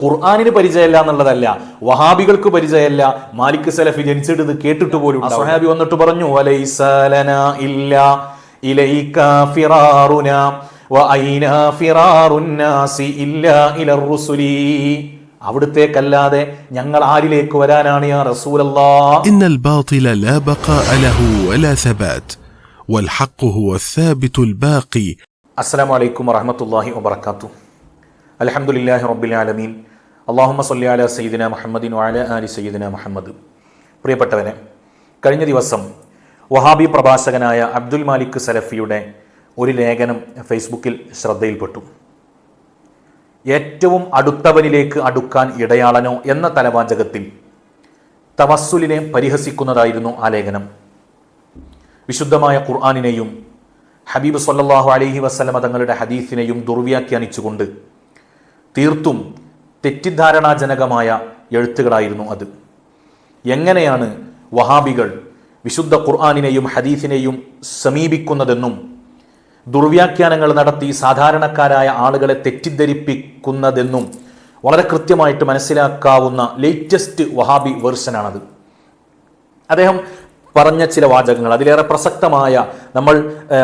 ഖുർആാനിന് പരിചയമല്ല എന്നുള്ളതല്ല വഹാബികൾക്ക് പരിചയമല്ല മാലിക് സലഫി ജനിച്ചിട്ട് ഇത് കേട്ടിട്ട് പോലും സഹാബി വന്നിട്ട് പറഞ്ഞു "വലൈസലന ഇല്ല ഇലൈക ഫിറാറുന വഅൈന ഫിറാറുന്നാസി ഇല്ല ഇലർ റുസുലി അവിടുത്തേക്കല്ലാതെ ഞങ്ങൾ ആരിലേക്ക് വരാനാണ് യാ റസൂലല്ലാ إن الباطل لا بقاء له ولا ثبات والحق هو الثابت الباقي അസ്സലാമു അലൈക്കും വറഹമത്തല്ലാഹി വബർക്കാത്തു അലഹമുല്ലാഹി റബ്ബിൽ ആലമീൻ അള്ളാഹുമ്മ സല്ലി അല സയ്യിദിന മുഹമ്മദിൻ വാല അലി സയ്യിദിന മുഹമ്മദ്. പ്രിയപ്പെട്ടവനെ കഴിഞ്ഞ ദിവസം വഹാബി പ്രഭാഷകനായ അബ്ദുൽ മാലിക് സലഫിയുടെ ഒരു ലേഖനം ഫേസ്ബുക്കിൽ ശ്രദ്ധയിൽപ്പെട്ടു. ഏറ്റവും അടുത്തവനിലേക്ക് അടുക്കാൻ ഇടയാളനോ എന്ന തലവാചകത്തിൽ തവസ്സുലിനെ പരിഹസിക്കുന്നതായിരുന്നു ആ ലേഖനം. വിശുദ്ധമായ ഖുർആാനിനെയും ഹബീബ് സല്ലാഹു അലഹി വസല്ലമ തങ്ങളുടെ ഹദീസിനെയും ദുർവ്യാഖ്യാനിച്ചുകൊണ്ട് തീർത്തും തെറ്റിദ്ധാരണാജനകമായ എഴുത്തുകളായിരുന്നു അത്. എങ്ങനെയാണ് വഹാബികൾ വിശുദ്ധ ഖുർആാനിനെയും ഹദീസിനെയും സമീപിക്കുന്നതെന്നും ദുർവ്യാഖ്യാനങ്ങൾ നടത്തി സാധാരണക്കാരായ ആളുകളെ തെറ്റിദ്ധരിപ്പിക്കുന്നതെന്നും വളരെ കൃത്യമായിട്ട് മനസ്സിലാക്കാവുന്ന ലേറ്റസ്റ്റ് വഹാബി വേർഷനാണത് അദ്ദേഹം പറഞ്ഞ ചില വാചകങ്ങൾ. അതിലേറെ പ്രസക്തമായ നമ്മൾ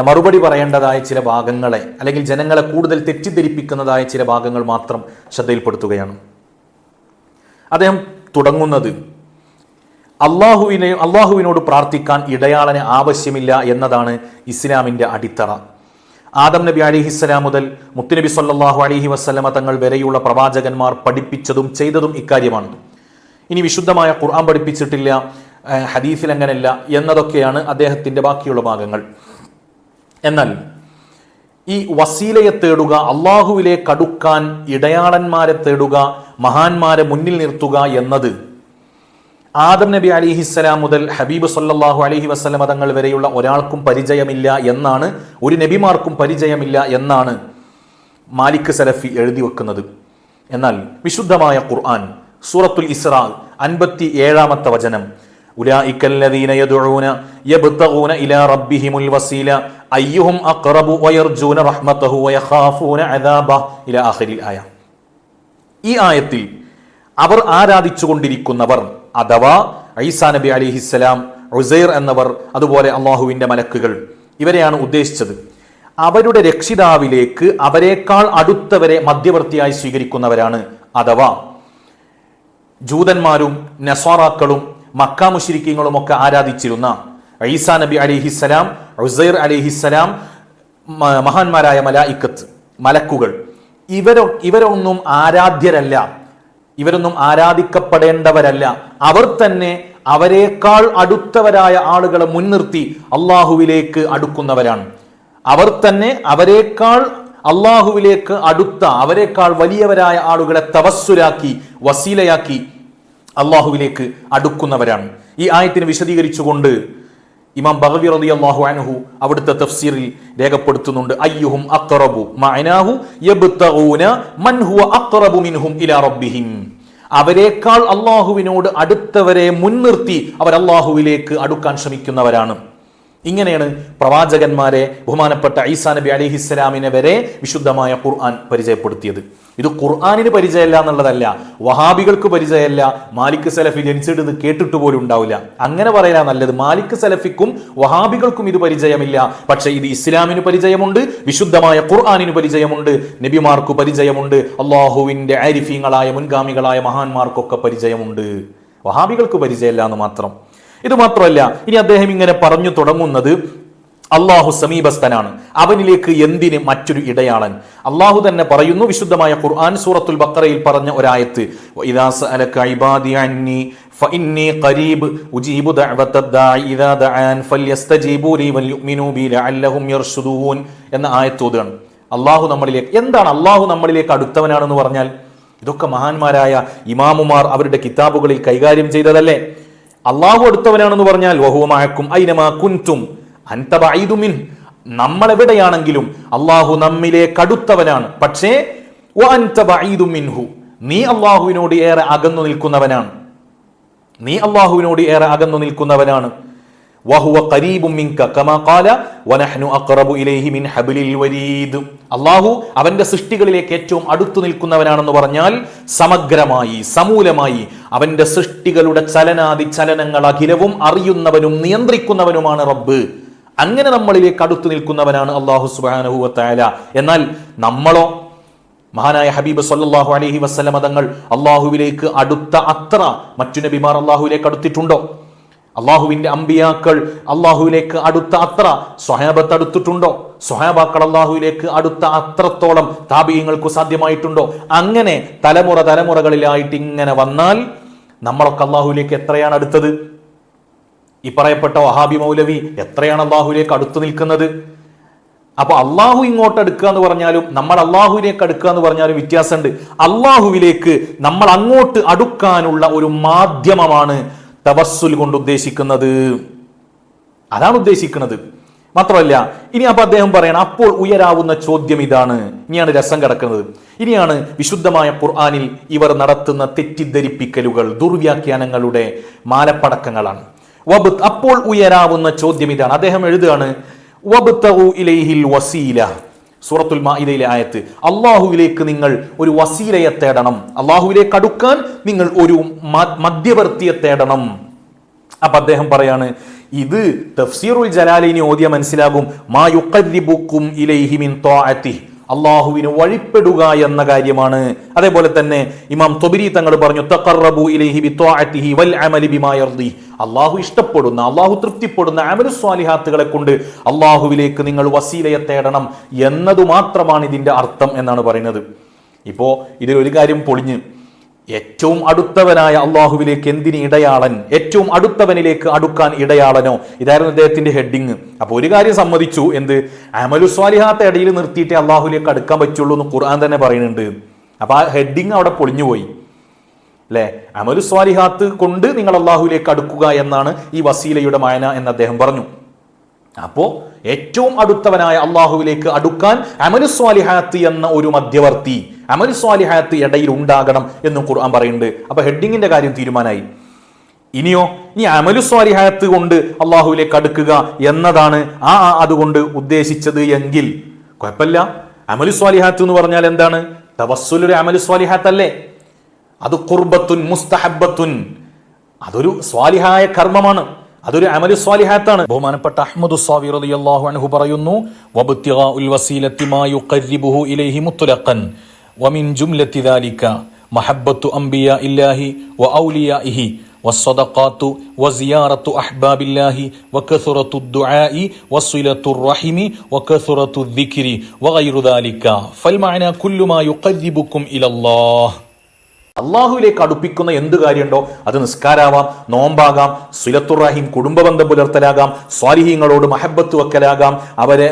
മറുപടി പറയേണ്ടതായ ചില ഭാഗങ്ങളെ അല്ലെങ്കിൽ ജനങ്ങളെ കൂടുതൽ തെറ്റിദ്ധരിപ്പിക്കുന്നതായ ചില ഭാഗങ്ങൾ മാത്രം ശ്രദ്ധയിൽപ്പെടുത്തുകയാണ്. അദ്ദേഹം തുടങ്ങുന്നത് അള്ളാഹുവിനെ അള്ളാഹുവിനോട് പ്രാർത്ഥിക്കാൻ ഇടയാളന് ആവശ്യമില്ല എന്നതാണ് ഇസ്ലാമിന്റെ അടിത്തറ. ആദം നബി അലിഹിസ്സലാം മുതൽ മുത്തുനബി സല്ലാഹു അലൈഹി വസ്ലമ തങ്ങൾ വരെയുള്ള പ്രവാചകന്മാർ പഠിപ്പിച്ചതും ചെയ്തതും ഇക്കാര്യമാണ് ഇനി വിശുദ്ധമായ ഖുർആൻ പഠിപ്പിച്ചിട്ടില്ല. ഹദീസിൽ അങ്ങനെയല്ല എന്നതൊക്കെയാണ് അദ്ദേഹത്തിന്റെ ബാക്കിയുള്ള ഭാഗങ്ങൾ. എന്നാൽ ഈ വസീലയെ തേടുക അള്ളാഹുവിലെ കടുക്കാൻ ഇടയാളന്മാരെ തേടുക മഹാന്മാരെ മുന്നിൽ നിർത്തുക എന്നത് ആദം നബി അലിഹിസ്സലാം മുതൽ ഹബീബ് സല്ലാഹു അലഹി വസല്ലമ തങ്ങൾ വരെയുള്ള ഒരാൾക്കും പരിചയമില്ല എന്നാണ് ഒരു നബിമാർക്കും പരിചയമില്ല എന്നാണ് മാലിക് സലഫി എഴുതി വെക്കുന്നത്. എന്നാൽ വിശുദ്ധമായ ഖുർആൻ സൂറത്തുൽ ഇസ്രാ അൻപത്തി ഏഴാമത്തെ വചനം ഉലൈക الذين يدعون يبتغون إلى ربهم الوسيلة أيهم أقرب ويرجون رحمته ويخافون عذابه إلى آخر الآية ഈ ആയത്തിൽ അവർ ആരാധിച്ചുകൊണ്ടിരിക്കുന്നവർ അഥവാ ഐസാ നബി അലിഹിസ്സലാം ഉസൈർ എന്നവർ അതുപോലെ അള്ളാഹുവിൻ്റെ മലക്കുകൾ ഇവരെയാണ് ഉദ്ദേശിച്ചത് അവരുടെ രക്ഷിതാവിലേക്ക് അവരെക്കാൾ അടുത്തവരെ മധ്യവർത്തിയായി സ്വീകരിക്കുന്നവരാണ് അഥവാ ജൂതന്മാരും നസ്വാറാക്കളും മക്ക മുഷിരിക്കങ്ങളുമൊക്കെ ആരാധിച്ചിരുന്ന ഈസാ നബി അലിഹിസ്സലാം ഉസൈർ അലിഹിസ്സലാം മഹാന്മാരായ മലായിക്കത്ത് മലക്കുകൾ. ഇവരോ ഇവരൊന്നും ആരാധ്യരല്ല. ഇവരൊന്നും ആരാധിക്കപ്പെടേണ്ടവരല്ല. അവർ തന്നെ അവരെക്കാൾ അടുത്തവരായ ആളുകളെ മുൻനിർത്തി അള്ളാഹുവിലേക്ക് അടുക്കുന്നവരാണ്. അവർ തന്നെ അവരെക്കാൾ അള്ളാഹുവിലേക്ക് അടുത്ത അവരെക്കാൾ വലിയവരായ ആളുകളെ തവസ്സുരാക്കി വസീലയാക്കി അള്ളാഹുവിലേക്ക് അടുക്കുന്നവരാണ്. ഈ ആയത്തിനെ വിശദീകരിച്ചുകൊണ്ട് ഇമാം ബഹവി റതി അള്ളാഹു അൻഹു അവിടുത്തെ തഫ്സീറിൽ രേഖപ്പെടുത്തുന്നുണ്ട്. അയ്യുഹും മഅനാഹു യബ്തഗൂന മൻ ഹുവ മിൻഹും ഇലാ റബ്ബിഹിം. അവരെക്കാൾ അള്ളാഹുവിനോട് അടുത്തവരെ മുൻനിർത്തി അവർ അള്ളാഹുവിലേക്ക് അടുക്കാൻ ശ്രമിക്കുന്നവരാണ്. ഇങ്ങനെയാണ് പ്രവാചകന്മാരെ ബഹുമാനപ്പെട്ട ഈസാ നബി അലിഹിസ്സലാമിനെ വരെ വിശുദ്ധമായ ഖുർആൻ പരിചയപ്പെടുത്തിയത്. ഇത് ഖുർആാനിന് പരിചയമല്ല എന്നുള്ളതല്ല വഹാബികൾക്ക് പരിചയമല്ല മാലിക് സലഫി ജനിച്ചിട്ട് ഇത് കേട്ടിട്ട് പോലും ഉണ്ടാവില്ല. അങ്ങനെ പറയാൻ നല്ലത്. മാലിക് സലഫിക്കും വഹാബികൾക്കും ഇത് പരിചയമില്ല. പക്ഷേ ഇത് ഇസ്ലാമിന് പരിചയമുണ്ട് വിശുദ്ധമായ ഖുർആാനിന് പരിചയമുണ്ട് നബിമാർക്ക് പരിചയമുണ്ട് അള്ളാഹുവിന്റെ ആരിഫീങ്ങളായ മുൻഗാമികളായ മഹാന്മാർക്കൊക്കെ പരിചയമുണ്ട്. വഹാബികൾക്ക് പരിചയമില്ല എന്ന് മാത്രം. ഇത് മാത്രമല്ല ഇനി അദ്ദേഹം ഇങ്ങനെ പറഞ്ഞു തുടങ്ങുന്നത് അള്ളാഹു സമീപസ്ഥനാണ്. അവനിലേക്ക് എന്തിന് മറ്റൊരു ഇടയാളൻ? അള്ളാഹു തന്നെ പറയുന്നു വിശുദ്ധമായ ഖുർആൻ സൂറത്തുൽ ബക്കറയിൽ പറഞ്ഞ ഒരായത്ത് "വഇദാ സഅലക ഇബാദി അന്നി ഫഇന്നി ഖരീബ് ഉജീബു ദഅവത്തദ് ദാഇ ഇദാ ദഅൻ ഫല്യസ്തജീബൂ ലി വൽയുമിനൂ ബി ലഅല്ലഹും യർഷുദൂൻ എന്ന ആയത്ത് ഓതുകയാണ്. അള്ളാഹു നമ്മളിലേക്ക് എന്താണ് അള്ളാഹു നമ്മളിലേക്ക് അടുത്തവനാണെന്ന് പറഞ്ഞാൽ? ഇതൊക്കെ മഹാന്മാരായ ഇമാമുമാർ അവരുടെ കിതാബുകളിൽ കൈകാര്യം ചെയ്തതല്ലേ? അള്ളാഹു അടുത്തവനാണെന്ന് പറഞ്ഞാൽ വഹുവമാക്കും ഐനമാ കുൻതും? അൻതബൈദുമിൻ നമ്മൾ എവിടെയാണെങ്കിലും അള്ളാഹു നമ്മിലെ കടുത്തവനാണ് പക്ഷേ മിൻഹു. നീ അള്ളാഹുവിനോട് ഏറെ അകന്നു നിൽക്കുന്നവനാണ്. നീ അള്ളാഹുവിനോട് ഏറെ അകന്നു നിൽക്കുന്നവനാണ്. വഹുവ ഖരീബും മിങ്ക കമാ വനഹ്നു അക്റബു ഇലൈഹി മിൻ ഹബ്ലിൽ വരീദ് അല്ലാഹു അവന്റെ സൃഷ്ടികളിലേക്ക് ഏറ്റവും അടുത്തു നിൽക്കുന്നവനാണെന്ന് പറഞ്ഞാൽ സമഗ്രമായി സമൂലമായി അവന്റെ സൃഷ്ടികളുടെ ചലനാദി ചലനങ്ങൾ അഖിലവും അറിയുന്നവനും നിയന്ത്രിക്കുന്നവനുമാണ് റബ്ബ്. അങ്ങനെ നമ്മളിലേക്ക് അടുത്തു നിൽക്കുന്നവനാണ് അള്ളാഹു സുബ്ഹാനഹു വതആല എന്നാൽ നമ്മളോ മഹാനായ ഹബീബ് സല്ലാഹു അലഹി വസ്ലമതങ്ങൾ അള്ളാഹുവിലേക്ക് അടുത്ത അത്ര മറ്റു നബിമാർ അള്ളാഹുവിലേക്ക് അടുത്തിട്ടുണ്ടോ? അള്ളാഹുവിന്റെ അമ്പിയാക്കൾ അള്ളാഹുവിലേക്ക് അടുത്ത അത്ര സ്വഹാബത്ത് അടുത്തിട്ടുണ്ടോ? സ്വഹാബാക്കൾ അള്ളാഹുവിലേക്ക് അടുത്ത അത്രത്തോളം താപീയങ്ങൾക്ക് സാധ്യമായിട്ടുണ്ടോ? അങ്ങനെ തലമുറ തലമുറകളിലായിട്ട് ഇങ്ങനെ വന്നാൽ നമ്മളൊക്കെ അള്ളാഹുവിലേക്ക് എത്രയാണ് അടുത്തത്? ഈ പറയപ്പെട്ട വഹാബി മൗലവി എത്രയാണ് അള്ളാഹുവിലേക്ക് അടുത്തു നിൽക്കുന്നത്? അപ്പൊ അള്ളാഹു ഇങ്ങോട്ട് അടുക്കുക എന്ന് പറഞ്ഞാലും നമ്മൾ അള്ളാഹുവിലേക്ക് അടുക്കുക എന്ന് പറഞ്ഞാലും വ്യത്യാസമുണ്ട്. അള്ളാഹുവിലേക്ക് നമ്മൾ അങ്ങോട്ട് അടുക്കാനുള്ള ഒരു മാധ്യമമാണ് തവസ്സുൽ കൊണ്ട് ഉദ്ദേശിക്കുന്നത്. അതാണ് ഉദ്ദേശിക്കുന്നത്. മാത്രമല്ല ഇനി അപ്പൊ അദ്ദേഹം പറയണം അപ്പോൾ ഉയരാവുന്ന ചോദ്യം ഇതാണ്. ഇനിയാണ് രസം കിടക്കുന്നത്. ഇനിയാണ് വിശുദ്ധമായ ഖുർആാനിൽ ഇവർ നടത്തുന്ന തെറ്റിദ്ധരിപ്പിക്കലുകൾ ദുർവ്യാഖ്യാനങ്ങളുടെ മാലപ്പടക്കങ്ങളാണ്. വബ് അപ്പോൾ ഉയരാവുന്ന ചോദ്യം ഇതാണ്. അദ്ദേഹം എഴുതുകയാണ് ഇലൈഹിൽ വസീല. സൂറത്തുൽ മാഇദയിലെ ആയത്ത് അള്ളാഹുവിലേക്ക് നിങ്ങൾ ഒരു വസീലയെ തേടണം. അള്ളാഹുവിലേക്ക് അടുക്കാൻ നിങ്ങൾ ഒരു മധ്യവർത്തിയെ തേടണം. അപ്പൊ അദ്ദേഹം പറയാണ് ഇത് തഫ്സീറുൽ ജലാലിനി ഓതിയ മനസ്സിലാകും. മാ യുഖർരിബുക്കും ഇലൈഹി മിൻ ത്വാഅത്തി അള്ളാഹുവിന് വഴിപ്പെടുക എന്ന കാര്യമാണ്. അതേപോലെ തന്നെ ഇമാം തൊബിരി തങ്ങൾ പറഞ്ഞു തഖറബു ഇലൈഹി വൽ ബിമാ യർദി. അള്ളാഹു ഇഷ്ടപ്പെടുന്ന അള്ളാഹു തൃപ്തിപ്പെടുന്ന അമലു സ്വാലിഹാത്തുകളെ കൊണ്ട് അള്ളാഹുവിലേക്ക് നിങ്ങൾ വസീലയെ തേടണം എന്നതു മാത്രമാണ് ഇതിന്റെ അർത്ഥം എന്നാണ് പറയുന്നത്. ഇപ്പോ ഇതിൽ ഒരു കാര്യം പൊളിഞ്ഞ് ഏറ്റവും അടുത്തവനായ അള്ളാഹുവിലേക്ക് എന്തിന് ഇടയാളൻ? ഏറ്റവും അടുത്തവനിലേക്ക് അടുക്കാൻ ഇടയാളനോ? ഇതായിരുന്നു അദ്ദേഹത്തിന്റെ ഹെഡിങ് അപ്പൊ ഒരു കാര്യം സമ്മതിച്ചു. എന്ത്? അമലു സ്വാലിഹാത്ത ഇടയിൽ നിർത്തിയിട്ടേ അള്ളാഹുലേക്ക് അടുക്കാൻ പറ്റുള്ളൂ എന്ന് ഖുർആൻ തന്നെ പറയുന്നുണ്ട്. അപ്പൊ ആ ഹെഡിങ് അവിടെ പൊളിഞ്ഞുപോയി. അല്ലെ അമലു സ്വാലിഹാത്ത് കൊണ്ട് നിങ്ങൾ അള്ളാഹുലേക്ക് അടുക്കുക എന്നാണ് ഈ വസീലയുടെ മായന എന്ന് അദ്ദേഹം പറഞ്ഞു. അപ്പോ ഏറ്റവും അടുത്തവനായ അള്ളാഹുവിലേക്ക് അടുക്കാൻ അമനുസ്വാലിഹാത്ത് എന്ന ഒരു മധ്യവർത്തി അമനുസ്വാലിഹാത്ത് ഇടയിൽ ഉണ്ടാകണം എന്നും ഖുർആൻ പറയുന്നുണ്ട്. അപ്പൊ ഹെഡിങ്ങിന്റെ കാര്യം തീരുമാനമായി ഇനിയോ ഈ അമലു സ്വാലിഹാത്ത് കൊണ്ട് അള്ളാഹുവിലേക്ക് അടുക്കുക എന്നതാണ് ആ അതുകൊണ്ട് ഉദ്ദേശിച്ചത് എങ്കിൽ കുഴപ്പമില്ല. അമലുസ്വാലിഹാത്ത് എന്ന് പറഞ്ഞാൽ എന്താണ്? തവസ്സുലൊരു അമലു സ്വാലിഹാത്ത് അല്ലേ അത് കുർബത്തുൻ മുസ്തഹബത്തുൻ അതൊരു സ്വാലിഹായ കർമ്മമാണ്. അതൊരു അമലു സ്വാലിഹാത്താണ് ബഹുമാനപ്പെട്ട അഹ്മദ് സ്വാവി റളിയല്ലാഹു അൻഹു പറയുന്നു വബ്തിഗാഉൽ വസീലത്തി മാ യുഖർരിബുഹു ഇലൈഹി മുത്ലഖൻ വമിൻ ജുംലത്തി ദാലിക മഹബ്ബത്തു അംബിയാ ഇല്ലാഹി വഔലിയാഇഹി والصدقات وزيارة أحباب الله وكثرة الدعاء وصلة الرحم وكثرة الذكر وغير ذلك فالمعنى كل ما يقربكم إلى الله അള്ളാഹുവിലേക്ക് അടുപ്പിക്കുന്ന എന്ത് കാര്യമുണ്ടോ അത് നിസ്കാരാവാം നോമ്പാകാം സുലത്തുറാഹിം കുടുംബബന്ധം പുലർത്തലാകാം സ്വാലിഹീങ്ങളോട് മഹബത്ത് വെക്കലാകാം അവരെ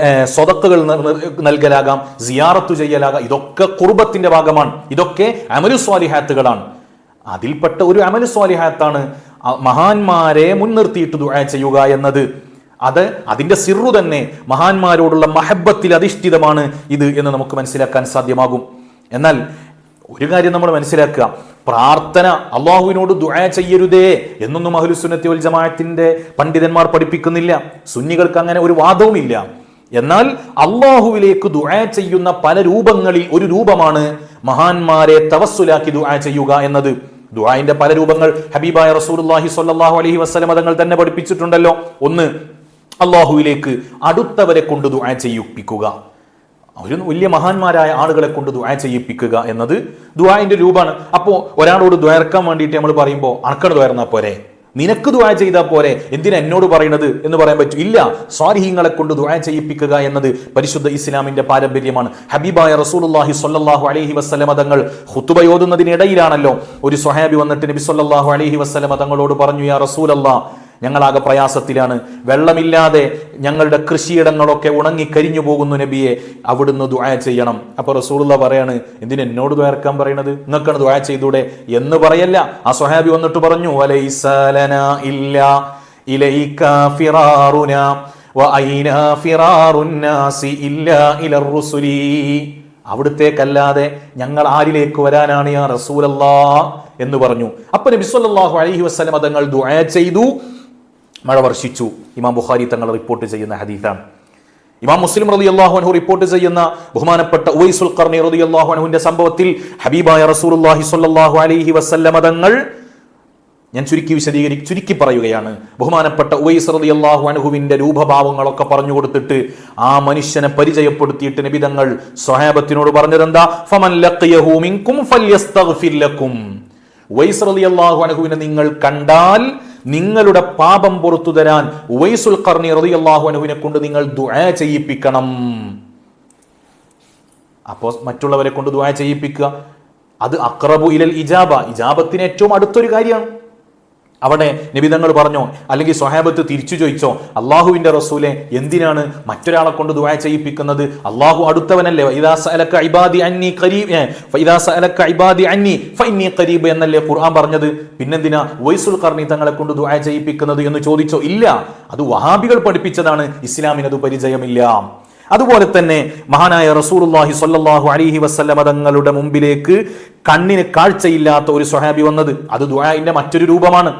ന- നൽകലാകാം സിയാറത്ത് ചെയ്യലാകാം ഇതൊക്കെ കുർബത്തിന്റെ ഭാഗമാണ്. ഇതൊക്കെ അമലു സ്വാലിഹാത്തുകളാണ്. അതിൽപ്പെട്ട ഒരു അമലു സ്വാലിഹാത്താണ് മഹാന്മാരെ മുൻനിർത്തിയിട്ട് ദുആ ചെയ്യുക എന്നത്. അത് അതിന്റെ സിറു തന്നെ മഹാന്മാരോടുള്ള മഹബത്തിൽ അധിഷ്ഠിതമാണ് ഇത് എന്ന് നമുക്ക് മനസ്സിലാക്കാൻ സാധ്യമാകും. എന്നാൽ ഒരു കാര്യം നമ്മൾ മനസ്സിലാക്കുക. പ്രാർത്ഥന അള്ളാഹുവിനോട് ദുആ ചെയ്യരുതേ എന്നൊന്നും അഹുലുസുന്നത്തി വൽ ജമാഅത്തിന്റെ പണ്ഡിതന്മാർ പഠിപ്പിക്കുന്നില്ല. സുന്നികൾക്ക് അങ്ങനെ ഒരു വാദവുമില്ല. എന്നാൽ അള്ളാഹുവിലേക്ക് ദുആ ചെയ്യുന്ന പല രൂപങ്ങളിൽ ഒരു രൂപമാണ് മഹാന്മാരെ തവസ്സുലാക്കി ദുആ ചെയ്യുക എന്നത്. ദുആന്റെ പല രൂപങ്ങൾ ഹബീബായ റസൂലുള്ളാഹി സ്വല്ലല്ലാഹു അലൈഹി വസല്ലം തങ്ങൾ തന്നെ പഠിപ്പിച്ചിട്ടുണ്ടല്ലോ. ഒന്ന് അള്ളാഹുവിലേക്ക് അടുത്തവരെ കൊണ്ട് ദുആ ചെയ്യിപ്പിക്കുക. ഒരു വലിയ മഹാന്മാരായ ആളുകളെ കൊണ്ട് ദുആ ചെയ്യിപ്പിക്കുക എന്നത് ദുആന്റെ രൂപമാണ്. അപ്പോൾ ഒരാളോട് ദ്വയർക്കാൻ വേണ്ടിയിട്ട് നമ്മൾ പറയുമ്പോൾ അണക്കട് ദ്വയർന്നാ പോരെ? നിനക്ക് ദുആ ചെയ്താൽ പോരെ? എന്തിനാ എന്നോട് പറയണത്? എന്ന് പറയാൻ പറ്റും. ഇല്ല സ്വാരിഹിങ്ങളെ കൊണ്ട് ദുആ ചെയ്യിപ്പിക്കുക എന്നത് പരിശുദ്ധ ഇസ്ലാമിന്റെ പാരമ്പര്യമാണ്. ഹബീബായ റസൂലുള്ളാഹി സ്വല്ലല്ലാഹു അലൈഹി വസ്ലമ തങ്ങൾ ഖുതുബയോതുന്നതിനിടയിലാണല്ലോ ഒരു സ്വഹാബി വന്നിട്ട് നബി സ്വല്ലല്ലാഹു അലഹി വസ്ലമ തങ്ങളോട് പറഞ്ഞു യാ റസൂലല്ലാ ഞങ്ങളാകെ പ്രയാസത്തിലാണ്. വെള്ളമില്ലാതെ ഞങ്ങളുടെ കൃഷിയിടങ്ങളൊക്കെ ഉണങ്ങി കരിഞ്ഞു പോകുന്നു നബിയെ. അവിടുന്ന് ദുആ ചെയ്യണം. അപ്പൊ റസൂലുള്ള പറയാണ് എന്തിന് എന്നോട് ദ്വാരക്കാൻ പറയണത്? നിങ്ങൾക്കാണ് ദുആ ചെയ്തൂടെ? എന്ന് പറയല്ല. ആ സ്വഹാബി വന്നിട്ട് പറഞ്ഞു അലൈസലന ഇല്ലാ ഇലൈക ഫിറാറുന്നാസി ഇലർ ഞങ്ങൾ ആരിലേക്ക് വരാനാണ് യാ റസൂലല്ലാ എന്ന് പറഞ്ഞു. അപ്പൊ നബിസ്വല്ലാഹു അലഹി വസല്ലം തങ്ങൾ ദുആ ചെയ്തു. മഴ വർഷിച്ചു. ഇമാം ബുഖാരി തങ്ങൾ റിപ്പോർട്ട് ചെയ്യുന്ന ഹദീഫാണ് ഇമാം മുസ്ലിം റതി അള്ളാഹു അൻഹു റിപ്പോർട്ട് ചെയ്യുന്ന ബഹുമാനപ്പെട്ട ഉവൈസുൽ കർണി റതി അള്ളാഹു അൻഹുവിന്റെ സംഭവത്തിൽ ഹബീബായ റസൂലുള്ളാഹി സ്വല്ലല്ലാഹു അലൈഹി വസല്ലമ തങ്ങൾ ഞാൻ ചുരുക്കി വിശദീകരി ചുരുക്കി പറയുകയാണ്. ബഹുമാനപ്പെട്ട ഉവൈസ് റതി അള്ളാഹു അനുഹുവിന്റെ രൂപഭാവങ്ങളൊക്കെ പറഞ്ഞു കൊടുത്തിട്ട് ആ മനുഷ്യനെ പരിചയപ്പെടുത്തിയിട്ട് നിബിതങ്ങൾ സ്വഹാബത്തിനോട് പറഞ്ഞതെന്താ? ഫമൻ ലക്കും. ഉവൈസ് നിങ്ങൾ കണ്ടാൽ നിങ്ങളുടെ പാപം പുറത്തു തരാൻ ഉവൈസുൽ കർണി റതി അള്ളാഹു അൻഹുവിനെ കൊണ്ട് നിങ്ങൾ ദുആ ചെയ്യിപ്പിക്കണം. അപ്പോൾ മറ്റുള്ളവരെ കൊണ്ട് ദുആ ചെയ്യിപ്പിക്കുക. അത് അക്രബു ഇലൽ ഇജാബ. ഇജാബത്തിന് ഏറ്റവും അടുത്തൊരു കാര്യമാണ്. അവിടെ നിബിതങ്ങൾ പറഞ്ഞോ അല്ലെങ്കിൽ സ്വഹാബത്ത് തിരിച്ചു ചോദിച്ചോ അള്ളാഹുവിന്റെ റസൂലെ എന്തിനാണ് മറ്റൊരാളെ കൊണ്ട് ദുആ ചെയ്യിപ്പിക്കുന്നത്? അള്ളാഹു അടുത്തവനല്ലേ ഖരീബ് എന്നല്ലേ ഖുർആൻ പറഞ്ഞത്? പിന്നെന്തിനാ വൈസുൽ ഖർണി തങ്ങളെ കൊണ്ട് ദുആ ചെയ്യിപ്പിക്കുന്നത് എന്ന് ചോദിച്ചോ? ഇല്ല. അത് വഹാബികൾ പഠിപ്പിച്ചതാണ്. ഇസ്ലാമിന് അത് പരിചയമില്ല. അതുപോലെ തന്നെ മഹാനായ റസൂലുള്ളാഹി സ്വല്ലല്ലാഹു അലൈഹി വസ്ലമ തങ്ങളുടെ മുമ്പിലേക്ക് കണ്ണിന് കാഴ്ചയില്ലാത്ത ഒരു സ്വഹാബി വന്നത്. അത് ദുആഇന്റെ മറ്റൊരു രൂപമാണ്.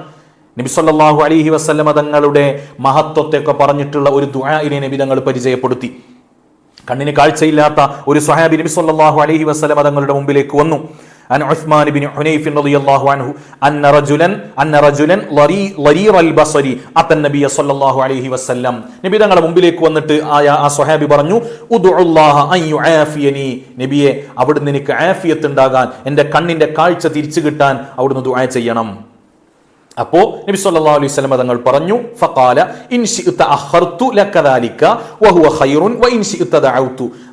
നബി സല്ലല്ലാഹു അലൈഹി വസല്ലമ തങ്ങളുടെ മഹത്വത്തെയൊക്കെ പറഞ്ഞിട്ടുള്ള ഒരു ദുആഇനെ നബി തങ്ങൾ പരിചയപ്പെടുത്തി കണ്ണിന് കാഴ്ചയില്ലാത്ത ഒരു സ്വഹാബി നബി സല്ലല്ലാഹു അലൈഹി വസല്ലമ തങ്ങളുടെ മുമ്പിലേക്ക് വന്നു عن عثمان بن حنيف رضي الله عنه أن رجلا أن رجلا لري لرير البصري أتى النبي صلى الله عليه وسلم നബി തങ്ങളുടെ മുമ്പിലേക്ക് വന്നിട്ട് ആയ ആ സ്വഹാബി പറഞ്ഞു ഉദുഅല്ലാഹ അൻ യുആഫിയനി നബിയെ അവിടുന്ന് എനിക്ക് ആഫിയത്ത് ഉണ്ടാകാൻ എൻ്റെ കണ്ണിൻ്റെ കാഴ്ച തിരിച്ചു കിട്ടാൻ അവിടുന്ന് ദുആ ചെയ്യണം അപ്പോ നബി സല്ലല്ലാഹു അലൈഹി വസല്ലം തങ്ങൾ പറഞ്ഞു ഫഖാല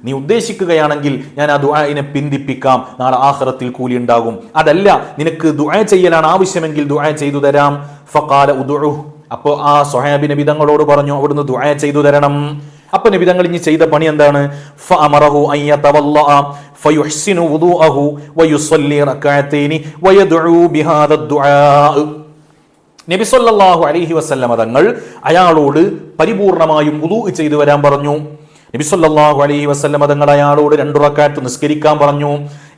നീ ഉദ്ദേശിക്കുകയാണെങ്കിൽ ഞാൻ ആ ദുആനെ പിന്തിപ്പിക്കാം നാളെ ആഹ്റത്തിൽ കൂലി ഉണ്ടാകും. അതല്ല നിനക്ക് ദുആ ചെയ്യലാണ് ആവശ്യമെങ്കിൽ ദുആ ചെയ്തു തരാം. ഫഖാല ഉദുഉ. അപ്പോ ആ സ്വഹാബി നബി തങ്ങളോട് പറഞ്ഞു അവിടുന്ന് ദുആ ചെയ്തു തരണം. അപ്പൊ നബി തങ്ങൾ ഇനി ചെയ്ത പണി എന്താണ്? ഫഅമറഹു അൻ യതവല്ലഅ ഫയുഹ്സിനു റകഅതൈനി വയദ്ഉ ബിഹാദ ദുആ. നബി സല്ലല്ലാഹു അലൈഹി വസല്ലമ തങ്ങൾ അയാളോട് പരിപൂർണമായും ഉദൂ ചെയ്തു വരാൻ പറഞ്ഞു നബി സല്ലല്ലാഹു അലൈഹി വസല്ലമ തങ്ങൾ അയാളോട് രണ്ടു റക്അത്ത് നിസ്കരിക്കാൻ പറഞ്ഞു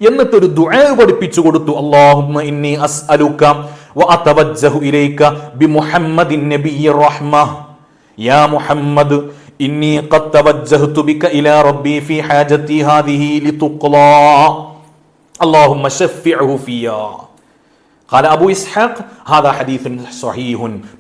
എന്നിട്ട് ഒരു ദുആ പഠിപ്പിച്ചു കൊടുത്തു അല്ലാഹുമ്മ ഇന്നി അസ്അലുക വഅതവജ്ജഹു ഇലൈക ബിമുഹമ്മദിൻ നബിയ്യിർ റഹ്മ യാ മുഹമ്മദ് ഇന്നി ഖദ് തവജ്ജഹ്തു ബിക ഇലാ റബ്ബി ഫി ഹാജതി ഹാദിഹി ലിതുഖ്ലാ اللهم شفعه فيا ഖാല അബു ഇസ്ഹാഖ് ഹാദ ഹദീസുൻ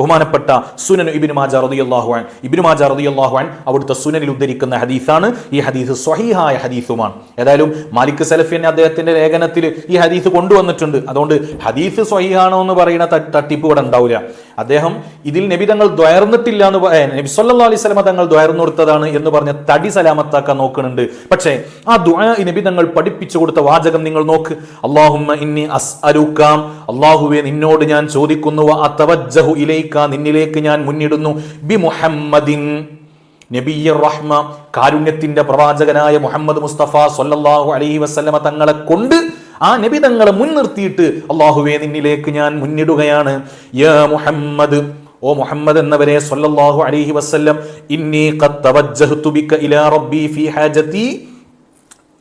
سنن ابن സുനൻ رضي മാജ റളിയല്ലാഹു അൻ ماجه മാജ റളിയല്ലാഹു അൻ അവിടുത്തെ സുനനിൽ ഉദ്ധരിക്കുന്ന ഹദീസാണ് ഈ ഹദീസ് സ്വഹീഹായ ഹദീസുമാണ്. ഏതായാലും മാലിക് സലഫിനെ അദ്ദേഹത്തിന്റെ ലേഖനത്തിൽ ഈ ഹദീസ് കൊണ്ടുവന്നിട്ടുണ്ട്. അതുകൊണ്ട് ഹദീസ് സ്വഹീഹാണോ എന്ന് പറയുന്ന തട്ടിപ്പ് ഇവിടെ ഉണ്ടാവില്ല. അദ്ദേഹം ഇതിൽ നബി തങ്ങൾ ദ്വയർന്നിട്ടില്ല എന്ന് നബി സല്ലാ അലൈഹി സ്വലമ തങ്ങൾ ദ്വയർന്നു കൊടുത്തതാണ് എന്ന് പറഞ്ഞ തടി സലാമത്താക്കാൻ നോക്കുന്നുണ്ട്. പക്ഷേ ആ ദ്വയ നബി തങ്ങൾ പഠിപ്പിച്ചു കൊടുത്ത വാചകം നിങ്ങൾ നോക്ക്. അള്ളാഹുമ്മ ഇന്നി അസ് അരുക്കാം അല്ലാഹുവേ നിന്നോട് ഞാൻ ചോദിക്കുന്നു അതവജ്ജഹു ഇലൈക നിന്നിലേക്ക് ഞാൻ മുന്നിടുന്നു. ബി മുഹമ്മദിൻ നബിയ റഹ്മ കാരുണ്യത്തിന്റെ പ്രവാചകനായ മുഹമ്മദ് മുസ്തഫ സൊല്ലാഹു അലൈഹി വസ്ലമ തങ്ങളെ കൊണ്ട് ആ നബി തങ്ങളെ മുൻനിർത്തിയിട്ട് അള്ളാഹുവെ നിന്നിലേക്ക് ഞാൻ മുന്നിടുകയാണ്. യാ മുഹമ്മദ് ഓ മുഹമ്മദ് എന്നവരെ സല്ലല്ലാഹു അലൈഹി വസല്ലം ഇന്നി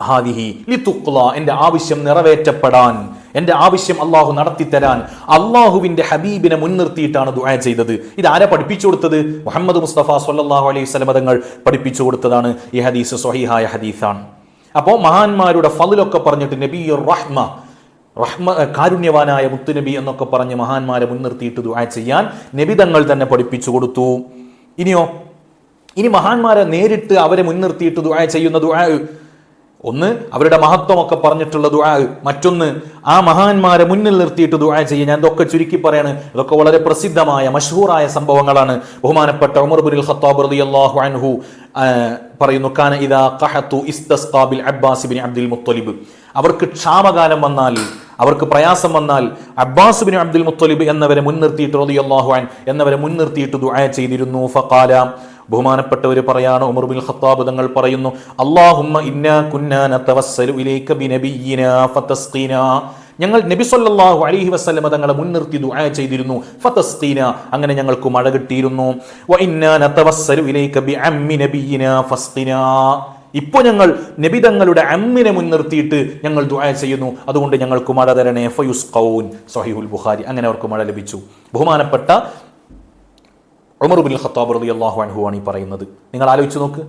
ഹാദിഹി ലിതുഖ്ല എന്റെ ആവശ്യം നിറവേറ്റപ്പെടാൻ എന്റെ ആവശ്യം അള്ളാഹു നടത്തിത്തരാൻ അള്ളാഹുവിന്റെ ഹബീബിനെ മുൻനിർത്തിയിട്ടാണ് ദുആ ചെയ്തത്. ഇത് ആരെ പഠിപ്പിച്ചു കൊടുത്തത്? മുഹമ്മദ് മുസ്തഫ സല്ലല്ലാഹു അലൈഹി വസല്ലം തങ്ങൾ പഠിപ്പിച്ചു കൊടുത്തതാണ്. ഈ ഹദീസ് സ്വഹീഹായ ഹദീസാണ്. അപ്പോൾ മഹാന്മാരുടെ ഫതിലൊക്കെ പറഞ്ഞിട്ട് നബി റഹ്മ റഹ്മ കാരുണ്യവാനായ മുത്തുനബി എന്നൊക്കെ പറഞ്ഞ് മഹാന്മാരെ മുൻനിർത്തിയിട്ട് ദുആ ചെയ്യാൻ നബി തങ്ങൾ തന്നെ പഠിപ്പിച്ചു കൊടുത്തു. ഇനിയോ? ഇനി മഹാന്മാരെ നേരിട്ട് അവരെ മുൻനിർത്തിയിട്ട് ദുആ ചെയ്യുന്ന ദുആ ഒന്ന് അവരുടെ മഹത്വമൊക്കെ പറഞ്ഞിട്ടുള്ള ദുആ മറ്റൊന്ന് ആ മഹാന്മാരെ മുന്നിൽ നിർത്തിയിട്ട് ദുആ ചെയ്യുക. ഞാൻ ഇതൊക്കെ ചുരുക്കി പറയാണ്. ഇതൊക്കെ വളരെ പ്രസിദ്ധമായ മഷഹൂറായ സംഭവങ്ങളാണ്. ബഹുമാനപ്പെട്ട ഉമർ ഖത്താബ് റളിയല്ലാഹു അൻഹു പറയുന്നു കാന ഇദാ അബ്ബാസ് ബിൻ അബ്ദുൽ മുത്തലിബ്. അവർക്ക് ക്ഷാമകാലം വന്നാൽ അവർക്ക് പ്രയാസം വന്നാൽ അബ്ബാസ് ബിൻ അബ്ദുൽ മുത്തലിബ് എന്നവരെ മുൻനിർത്തിയിട്ട് റളിയല്ലാഹു അൻ എന്നവരെ മുൻനിർത്തിയിട്ട് ദുആ ചെയ്തിരുന്നു. ഫഖാല ബഹുമാനപ്പെട്ടവർ പറയാണ് ഉമർ ബിൻ ഖത്താബ് തങ്ങൾ പറയുന്നു അല്ലാഹുമ്മ ഇന്നാ ഫതസ്ഖീനാ. ഞങ്ങൾ നബി സല്ലല്ലാഹു അലഹി വസ്ലമ തങ്ങളെ മുൻനിർത്തി ദുആ ചെയ്തിരുന്നു ഫതസ്ഖീന. അങ്ങനെ ഞങ്ങൾക്ക് മഴ കിട്ടിയിരുന്നു. ഇപ്പോൾ ഞങ്ങൾ നബി തങ്ങളുടെ അമ്മിനെ മുൻനിർത്തിയിട്ട് ഞങ്ങൾ ദുആ ചെയ്യുന്നു. അതുകൊണ്ട് ഞങ്ങൾക്ക് മഴ തരണേ ഫയുസ് കൗൻ സഹീഹുൽ ബുഖാരി അങ്ങനെ അവർക്ക് മഴ ലഭിച്ചു. ബഹുമാനപ്പെട്ട ഉമർ ബിൻ ഖത്താബ് റളി അള്ളാഹു അൻഹു ആണ് ഈ പറയുന്നത്. നിങ്ങൾ ആലോചിച്ച് നോക്ക്.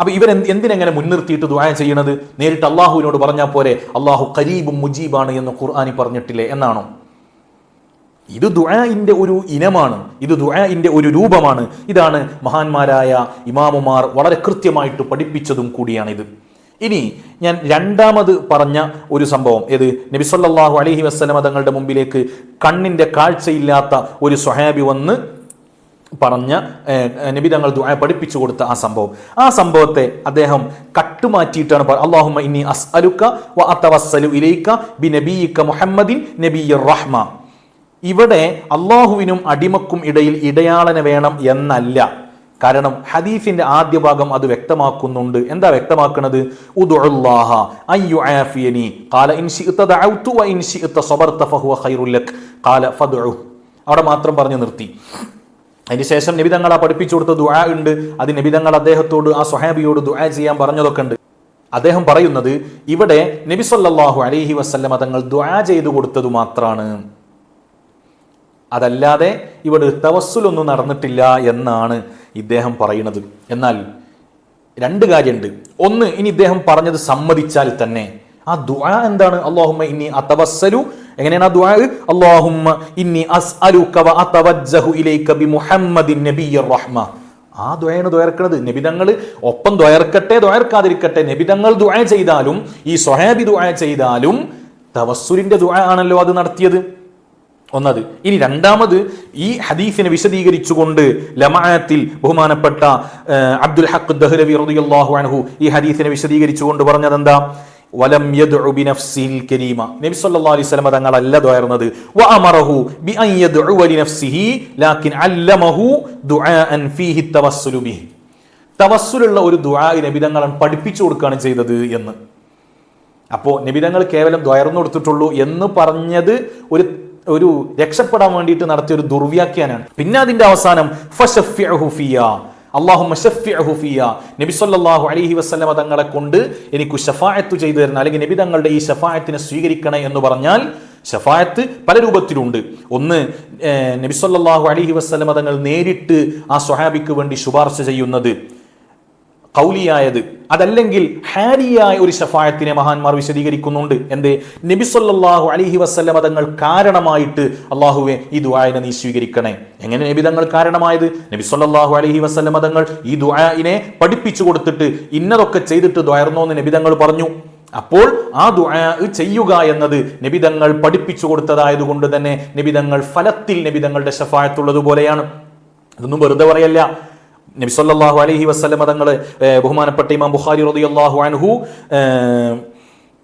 അപ്പൊ ഇവർ എന്ത് എന്തിനെങ്ങനെ മുൻനിർത്തിയിട്ട് ദുആ ചെയ്യണത്? നേരിട്ട് അള്ളാഹുവിനോട് പറഞ്ഞാൽ പോലെ അള്ളാഹു കരീബും മുജീബാണ് എന്ന് ഖുർആാനി പറഞ്ഞിട്ടില്ലേ എന്നാണോ? ഇത് ദുആഇന്റെ ഒരു ഇനമാണ്. ഇത് ദുആഇന്റെ ഒരു രൂപമാണ്. ഇതാണ് മഹാന്മാരായ ഇമാമുമാർ വളരെ കൃത്യമായിട്ട് പഠിപ്പിച്ചതും കൂടിയാണിത്. ഇനി ഞാൻ രണ്ടാമത് പറഞ്ഞ ഒരു സംഭവം. ഏത്? നബി അലഹി വസല്ലമ തങ്ങളുടെ മുമ്പിലേക്ക് കണ്ണിന്റെ കാഴ്ചയില്ലാത്ത ഒരു സ്വഹാബി വന്ന് പറഞ്ഞ നബി തങ്ങൾ ദുആ പഠിപ്പിച്ചു കൊടുത്ത ആ സംഭവം. ആ സംഭവത്തെ അദ്ദേഹം കട്ടുമാറ്റിയിട്ടാണ് അള്ളാഹു ഇനി അസ് അലുക്ക വ അത്തവസ്സലു ഇലൈക്ക ബി നബീക്ക മുഹമ്മദിൻ നബി റഹ്മ. ഇവിടെ അള്ളാഹുവിനും അടിമക്കും ഇടയിൽ ഇടയാളന വേണം എന്നല്ല. കാരണം ഹദീഫിന്റെ ആദ്യ ഭാഗം അത് വ്യക്തമാക്കുന്നുണ്ട്. എന്താ വ്യക്തമാക്കുന്നത് അവിടെ മാത്രം പറഞ്ഞു നിർത്തി. അതിനുശേഷം നബിതങ്ങൾ ആ പഠിപ്പിച്ചു കൊടുത്ത ദുആ ഉണ്ട്. അത് നബിതങ്ങൾ അദ്ദേഹത്തോട് ആ സ്വഹാബിയോട് ദുആ ചെയ്യാൻ പറഞ്ഞതൊക്കെ ഉണ്ട്. അദ്ദേഹം പറയുന്നത് ഇവിടെ നബി സല്ലാഹു അലൈഹി വസ്ല്ലം തങ്ങൾ ദുആ ചെയ്തു കൊടുത്തത് മാത്രമാണ് അതല്ലാതെ ഇവിടെ തവസ്സുലൊന്നും നടന്നിട്ടില്ല എന്നാണ് ഇദ്ദേഹം പറയുന്നത്. എന്നാൽ രണ്ട് കാര്യമുണ്ട്. ഒന്ന് ഇനി ഇദ്ദേഹം പറഞ്ഞത് സമ്മതിച്ചാൽ തന്നെ. ആ ദുആ എന്താണ്? അള്ളാഹുമ്മ ഇന്നി അതവസ്സലു എങ്ങനെയാണ് ആ ദുആ? അല്ലാഹുമ്മ ഇന്നി വ അതവജ്ജഹു ഇലൈക ബി മുഹമ്മദിൻ റഹ്മ. ആ ദ്വയാണ് ദ്വയർക്കണത് നബിതങ്ങൾ ഒപ്പം ദ്വയർക്കട്ടെ ദ്വയർക്കാതിരിക്കട്ടെ നബിതങ്ങൾ ദ്വയ ചെയ്താലും ഈ സ്വഹാബി ദ്വയ ചെയ്താലും തവസ്സുലിന്റെ ദ്വയ ആണല്ലോ അത് നടത്തിയത്. ഒന്നത്. ഇനി രണ്ടാമത് ഈ ഹദീഫിനെ വിശദീകരിച്ചുകൊണ്ട് ലമായത്തിൽ ബഹുമാനപ്പെട്ട അബ്ദുൽ ഹക്ക് ദഹ്ലവി റളിയല്ലാഹു അൻഹു ഈ ഹദീഫിനെ വിശദീകരിച്ചുകൊണ്ട് പറഞ്ഞത് എന്താ വലം കരീമ. നബി അലൈഹി അല്ലമഹു ദുആഅൻ ഫീഹി തവസ്സുലു തവസ്സുലുള്ള ഒരു ദുആ നബി പഠിപ്പിച്ചു കൊടുക്കുകയാണ് ചെയ്തത് എന്ന്. അപ്പോൾ നിബിതങ്ങൾ കേവലം ദ്വയർന്നു കൊടുത്തിട്ടുള്ളൂ എന്ന് പറഞ്ഞത് ഒരു ഒരു രക്ഷപ്പെടാൻ വേണ്ടിയിട്ട് നടത്തിയ ഒരു ദുർവ്യാഖ്യാനാണ്. പിന്നെ അതിന്റെ അവസാനം ഫിയ. നബി സല്ലല്ലാഹു അലൈഹി വസല്ലമ തങ്ങളെ കൊണ്ട് എനിക്ക് ഷഫായത്ത് ചെയ്തു തരണം. അല്ലെങ്കിൽ നബി തങ്ങളുടെ ഈ ഷഫായത്തിനെ സ്വീകരിക്കണേ എന്ന് പറഞ്ഞാൽ ഷഫായത്ത് പല രൂപത്തിലുണ്ട്. ഒന്ന് നബി സല്ലല്ലാഹു അലൈഹി വസല്ലമ തങ്ങൾ നേരിട്ട് ആ സ്വഹാബിക്ക് വേണ്ടി ശുപാർശ ചെയ്യുന്നത്. കൗലിയായത്. അതല്ലെങ്കിൽ ഹാരിയായ ഒരു ഷഫായത്തിനെ മഹാന്മാർ വിശദീകരിക്കുന്നുണ്ട്. എന്ത്? നബി അലിഹി വസ്ല്ല മതങ്ങൾ തങ്ങൾ കാരണമായിട്ട് അള്ളാഹുവെ ഈ ദുആനെ നീ സ്വീകരിക്കണേ. എങ്ങനെ നബിതങ്ങൾ കാരണമായത്? നബി സല്ലല്ലാഹു വസ്ല്ല മതങ്ങൾ തങ്ങൾ ഈ ദുആനെ പഠിപ്പിച്ചു കൊടുത്തിട്ട് ഇന്നതൊക്കെ ചെയ്തിട്ട് ദ്വയർന്നോ എന്ന് നബിതങ്ങൾ പറഞ്ഞു. അപ്പോൾ ആ ദുആ ചെയ്യുക എന്നത് നബിതങ്ങൾ പഠിപ്പിച്ചു കൊടുത്തതായതുകൊണ്ട് തന്നെ നബിതങ്ങൾ ഫലത്തിൽ നബിതങ്ങളുടെ ഷഫായത്തുള്ളതുപോലെയാണ് ഇതൊന്നും വെറുതെ പറയല്ല. നബി സല്ലല്ലാഹു അലൈഹി വസല്ലമ തങ്ങൾ ബഹുമാനപ്പെട്ട ഇമാം ബുഖാരി റളിയല്ലാഹു അൻഹു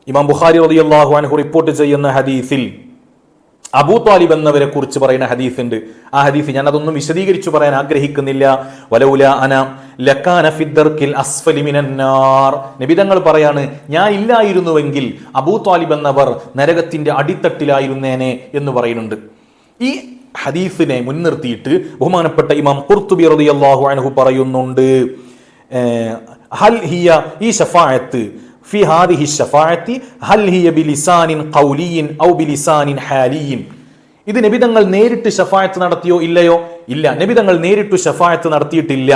ഇമാം ബുഖാരി റളിയല്ലാഹു അൻഹു റിപ്പോർട്ട് ചെയ്യുന്ന ഹദീസിൽ അബൂ താലിബ് എന്നവരെ കുറിച്ച് പറയുന്ന ഹദീസ് ഉണ്ട് ആ ഹദീസ് ഞാൻ അതൊന്നും വിശദീകരിച്ചു പറയാൻ ആഗ്രഹിക്കുന്നില്ല. വലൗല അന ലക്കാന ഫിദ്ദർക്കിൽ അസ്ഫലി മിനന്നാർ നബിതങ്ങൾ പറയാണ് ഞാൻ ഇല്ലായിരുന്നുവെങ്കിൽ അബൂ താലിബ് എന്നവർ നരകത്തിന്റെ അടിത്തട്ടിലായിരുന്നേനെ എന്ന് പറയുന്നുണ്ട്. ഈ ഹദീഫിനെ മുൻനിർത്തിയിട്ട് ബഹുമാനപ്പെട്ട ഇമാം കുർത്തുബി റതി അള്ളാഹു അനഹു പറയുന്നുണ്ട് ഹൽ ഹിയ ഈ ഷഫായത്ത് ഫി ഹാദിഹി ഷഫായത്തി ഹൽ ഹിയ ബിലിസാനിൻ കൗലിയിൻ ഔ ബിലിസാനിൻ ഹാലിയിൻ. ഇത് നബിതങ്ങൾ നേരിട്ട് ഷഫായത്ത് നടത്തിയോ ഇല്ലയോ? ഇല്ല. നബിതങ്ങൾ നേരിട്ട് ഷഫായത്ത് നടത്തിയിട്ടില്ല.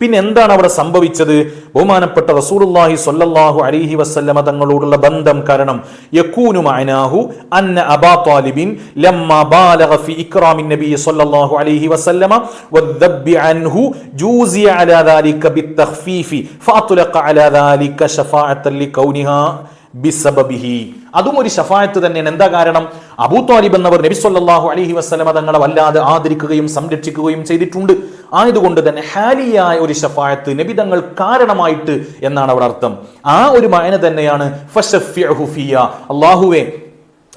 പിന്നെ എന്താണ് അവിടെ സംഭവിച്ചത് ബഹുമാനപ്പെട്ട റസൂലുള്ളാഹി സ്വല്ലല്ലാഹു അലൈഹി വസല്ലമ തങ്ങളോടുള്ള ബന്ധം കാരണം യകൂനു മഅനാഹു അന്ന അബാ താലിബിൻ ലമ്മ ബാലഗ ഫി ഇക്റാമിൻ നബി സ്വല്ലല്ലാഹു അലൈഹി വസല്ലമ والذب عنه جوزي على ذلك بالتخفيف فأطلق على ذلك شفاعة لكونها ബിസബബിഹി അതും ഒരു ഷഫായത്ത് തന്നെയാണ് എന്താ കാരണം അബൂ താലിബ് എന്നവർ നബി സല്ലല്ലാഹു അലൈഹി വസല്ലമ തങ്ങളെ വല്ലാതെ ആദരിക്കുകയും സംരക്ഷിക്കുകയും ചെയ്തിട്ടുണ്ട് ആയതുകൊണ്ട് തന്നെ ഹാലിയായ ഒരു ഷഫായത്ത് നബി തങ്ങൾ കാരണമായിട്ട് എന്നാണ് അവിടെ അർത്ഥം. ആ ഒരു മായന തന്നെയാണ് അള്ളാഹുവേ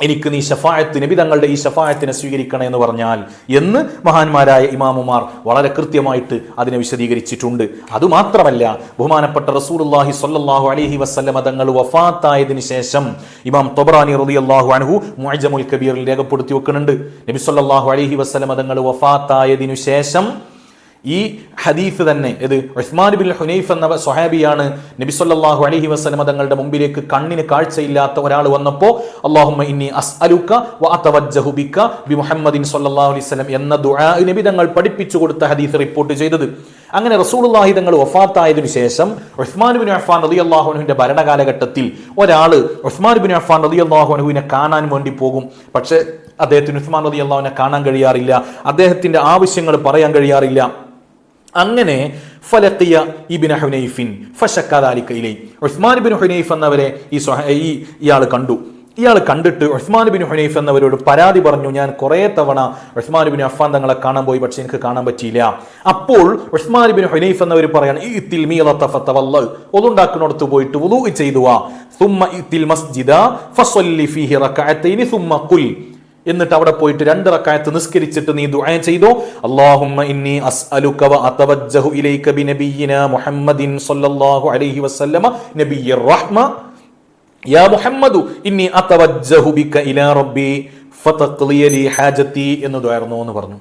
എനിക്ക് നീ ഷഫായത്ത് നബി തങ്ങളുടെ ഈ ഷഫായത്തിനെ സ്വീകരിക്കണം എന്ന് പറഞ്ഞാൽ എന്ന് മഹാന്മാരായ ഇമാമുമാർ വളരെ കൃത്യമായിട്ട് അതിനെ വിശദീകരിച്ചിട്ടുണ്ട്. അതുമാത്രമല്ല ബഹുമാനപ്പെട്ട റസൂലുള്ളാഹി സ്വല്ലല്ലാഹു അലഹി വസ്ലമ തങ്ങൾ വഫാത്തായതിന് ശേഷം ഇമാം തൊബ്രാനി അള്ളാഹു അൻഹു മുഅ്ജമുൽ കബീറിൽ രേഖപ്പെടുത്തി വെക്കുന്നുണ്ട്. നബി സല്ലാഹു അലഹി വസ്ലമ തങ്ങൾ വഫാത്തായതിനു ശേഷം ഈ ഹദീഫ് തന്നെ ഇത് ഉസ്മാൻ ബിൻ ഹുനൈഫ് എന്ന സ്വഹാബിയാണ്. നബി അലഹി വസല്ലം തങ്ങളുടെ മുമ്പിലേക്ക് കണ്ണിന് കാഴ്ചയില്ലാത്ത ഒരാൾ വന്നപ്പോൾ അല്ലാഹുമ്മ ഇന്നി അസ്അലുക്ക ബി മുഹമ്മദിൻ സല്ലല്ലാഹു അലൈഹി വസല്ലം എന്ന ദുആ നബി തങ്ങൾ പഠിപ്പിച്ചു കൊടുത്ത ഹദീസ് റിപ്പോർട്ട് ചെയ്തത്. അങ്ങനെ റസൂലുള്ളാഹി തങ്ങൾ വഫാത്തായതിനു ശേഷം ഉസ്മാൻ ബിൻ അഫ്ഫാൻ റളിയല്ലാഹു അള്ളാഹുനുവിന്റെ ഭരണകാലഘട്ടത്തിൽ ഒരാൾ ഉസ്മാൻ ബിൻ അഫ്ഫാൻ റളിയല്ലാഹു അള്ളാഹുനുവിനെ കാണാൻ വേണ്ടി പോകും. പക്ഷേ അദ്ദേഹത്തിന് ഉസ്മാൻ റളിയല്ലാഹുവിനെ കാണാൻ കഴിയാറില്ല. അദ്ദേഹത്തിന്റെ ആവശ്യങ്ങൾ പറയാൻ കഴിയാറില്ല. അങ്ങനെ ഫലത്തിയ ഇബിൻ ഹുനൈഫിൻ ഫഷക്കാദാലിക്ക ഇലൈ. ഉസ്മാൻ ബിൻ ഹുനൈഫ് എന്നവരെ ഈ ഈ ഇയാൾ കണ്ടു. ഇയാൾ കണ്ടിട്ട് ഉസ്മാൻ ബിൻ ഹുനൈഫ് എന്നവരോട് പരാതി പറഞ്ഞു ഞാൻ കുറേ തവണ ഉസ്മാൻ ബിൻ അഫ്ഫാൻ തങ്ങളെ കാണാൻ പോയി പക്ഷെ എനിക്ക് കാണാൻ പറ്റിയില്ല. അപ്പോൾ ഉസ്മാൻ ബിൻ ഹുനൈഫ് എന്നവർ പറയാണ് ഈ തിൽമി ഒതുണ്ടാക്കുന്നിടത്ത് പോയിട്ട് വുളൂ ചെയ്തു വാ സുമ്മ ഇത്തിൽ മസ്ജിദ ഫസ്വല്ലി ഫീഹി റകഅത്തൈനി സുമ്മ ഖുൽ എന്നിട്ട് അവിടെ പോയിട്ട് രണ്ട് റക്കായത്ത് നിസ്കരിച്ചിട്ട് നീ ദുആ ചെയ്തോ. അല്ലാഹുമ്മ ഇന്നി അസ്അലുക വ അതവജ്ജഹു ഇലൈക ബിനബിയിന മുഹമ്മദിൻ സ്വല്ലല്ലാഹു അലൈഹി വസല്ലമ നബിയ്യിർ റഹ്മ. യാ മുഹമ്മദു ഇന്നി അതവജ്ജഹു ബിക ഇലാ റബ്ബി ഫതഖ്ലിയ ലി ഹാജതി എന്ന് ദുആർന്നു എന്ന് പറഞ്ഞു.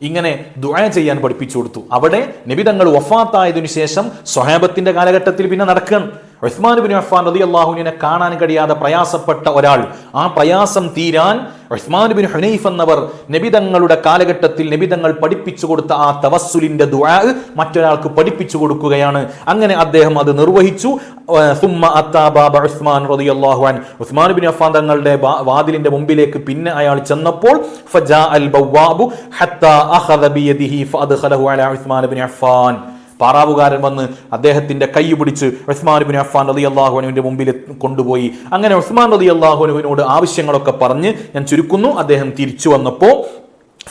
ഇങ്ങനെ ദുആ ചെയ്യാൻ പഠിപ്പിച്ചു കൊടുത്തു. അവിടെ നബി തങ്ങൾ വഫാത്തായതിനു ശേഷം സ്വഹാബത്തിന്റെ കാലഘട്ടത്തിൽ പിന്നെ നടക്കണം ഉസ്മാൻ ബിൻ അഫ്ഫാൻ റതി അള്ളാഹുവിനെ കാണാൻ കഴിയാതെ പ്രയാസപ്പെട്ട ഒരാൾ. ആ പ്രയാസം തീരാൻ ഉസ്മാൻ ബിൻ ഹുനൈഫ് എന്നവർ നബിതങ്ങളുടെ കാലഘട്ടത്തിൽ നബിതങ്ങൾ പഠിപ്പിച്ചു കൊടുത്ത ആ തവസ്സുലിന്റെ ദുആ മറ്റൊരാൾക്ക് പഠിപ്പിച്ചു കൊടുക്കുകയാണ്. അങ്ങനെ അദ്ദേഹം അത് നിർവഹിച്ചു. ഉസ്മാൻ ഉസ്മാൻ ബിൻ അഫ്ഫാൻ തങ്ങളുടെ വാതിലിന്റെ മുമ്പിലേക്ക് പിന്നെ അയാൾ ചെന്നപ്പോൾ ഫജാ അൽ ബവ്വാബു ഹത്താ അഖദ ഫഅദ്ഖലഹു അലാ ഉസ്മാൻ ബിൻ അഫ്ഫാൻ. പാറാവുകാരൻ വന്ന് അദ്ദേഹത്തിന്റെ കൈ പിടിച്ച് ഉസ്മാൻ ബിൻ അഫ്ഫാൻ അലി അള്ളാഹുനുവിന്റെ മുമ്പിൽ കൊണ്ടുപോയി. അങ്ങനെ ഉസ്മാൻ അലി അള്ളാഹുനുവിനോട് ആവശ്യങ്ങളൊക്കെ പറഞ്ഞ് ഞാൻ ചുരുക്കുന്നു അദ്ദേഹം തിരിച്ചു വന്നപ്പോ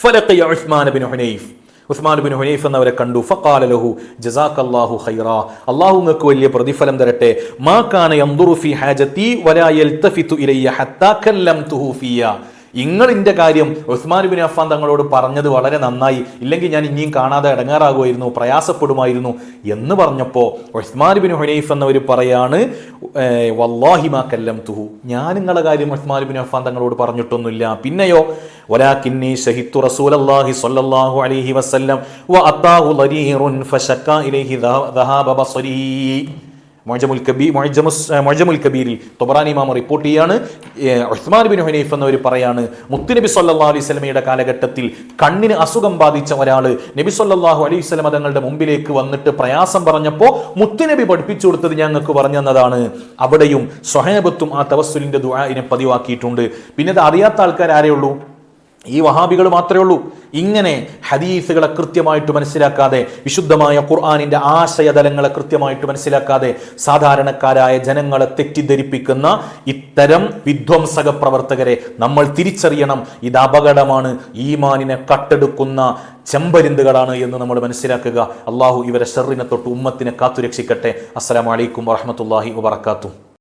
ഫലഖിയ Usman bin Hunaif. Usman bin Hunaif എന്നവരെ കണ്ടു. ഫഖാല ലഹു ജസാക്കല്ലാഹു ഖൈറ. അല്ലാഹു നിങ്ങൾക്ക് വലിയ പ്രതിഫലം തരട്ടെ. മാ കാന യൻദുറു ഫി ഹാജതി വലാ യൽതഫിതു ഇലയ്യ ഹത്താ കല്ലംതുഹു ഫിയ. ഇന്റെ കാര്യം ഉസ്മാൻ ബിൻ അഫാൻ തങ്ങളോട് പറഞ്ഞത് വളരെ നന്നായി. ഇല്ലെങ്കിൽ ഞാൻ ഇനിയും കാണാതെ ഇടങ്ങാറാകുമായിരുന്നു പ്രയാസപ്പെടുമായിരുന്നു എന്ന് പറഞ്ഞപ്പോൾ ഉസ്മാൻ ബിൻ ഹുനൈഫ് എന്നവർ പറയാണ് വല്ലാഹിമാ കല്ലം തുഹു ഞാൻ നിങ്ങളുടെ കാര്യം ഉസ്മാൻ ബിൻ അഫാൻ തങ്ങളോട് പറഞ്ഞിട്ടൊന്നുമില്ല. പിന്നെയോ വലാക്കിന്നി ഷഹിത്തു റസൂലല്ലാഹി സ്വല്ലല്ലാഹു അലൈഹി വസല്ലം വ അത്താഹു ലരീറുൻ ഫശക്ക ഇലൈഹി ദഹാബ ബസരീ. മൊജമുൽ കബീ മൊജമുസ് മൊജമുൽ കബീരിൽ തൊബറാനി മാമ റിപ്പോർട്ട് ചെയ്യാണ്. ഉസ്മാൻ ബിൻ ഹുനൈഫ് എന്നവർ പറയാണ് മുത്തുനബി സല്ലാ അലൈഹി സ്വലമയുടെ കാലഘട്ടത്തിൽ കണ്ണിന് അസുഖം ബാധിച്ച ഒരാൾ നബി സല്ലാഹു അലൈഹി സ്വലമ തങ്ങളുടെ മുമ്പിലേക്ക് വന്നിട്ട് പ്രയാസം പറഞ്ഞപ്പോൾ മുത്തുനബി പഠിപ്പിച്ചു കൊടുത്തത് ഞങ്ങൾക്ക് പറഞ്ഞു അവിടെയും സ്വഹേബത്തും ആ തവസ്സുലിന്റെ ദുആഇനെ പതിവാക്കിയിട്ടുണ്ട്. പിന്നെ അത് അറിയാത്ത ആൾക്കാർ ആരേ ഉള്ളൂ? ഈ വഹാബികൾ മാത്രമേ ഉള്ളൂ. ഇങ്ങനെ ഹദീസുകളെ കൃത്യമായിട്ട് മനസ്സിലാക്കാതെ വിശുദ്ധമായ ഖുർആാനിന്റെ ആശയതലങ്ങളെ കൃത്യമായിട്ട് മനസ്സിലാക്കാതെ സാധാരണക്കാരായ ജനങ്ങളെ തെറ്റിദ്ധരിപ്പിക്കുന്ന ഇത്തരം വിധ്വംസക പ്രവർത്തകരെ നമ്മൾ തിരിച്ചറിയണം. ഇത് അപകടമാണ്. ഈമാനിനെ കട്ടെടുക്കുന്ന ചെമ്പരിന്തുകളാണ് എന്ന് നമ്മൾ മനസ്സിലാക്കുക. അള്ളാഹു ഇവരെ ഷെറിനെ തൊട്ട് ഉമ്മത്തിനെ കാത്തുരക്ഷിക്കട്ടെ. അസ്സലാമലൈക്കും വറഹമത്തല്ലാഹി വബർക്കാത്തു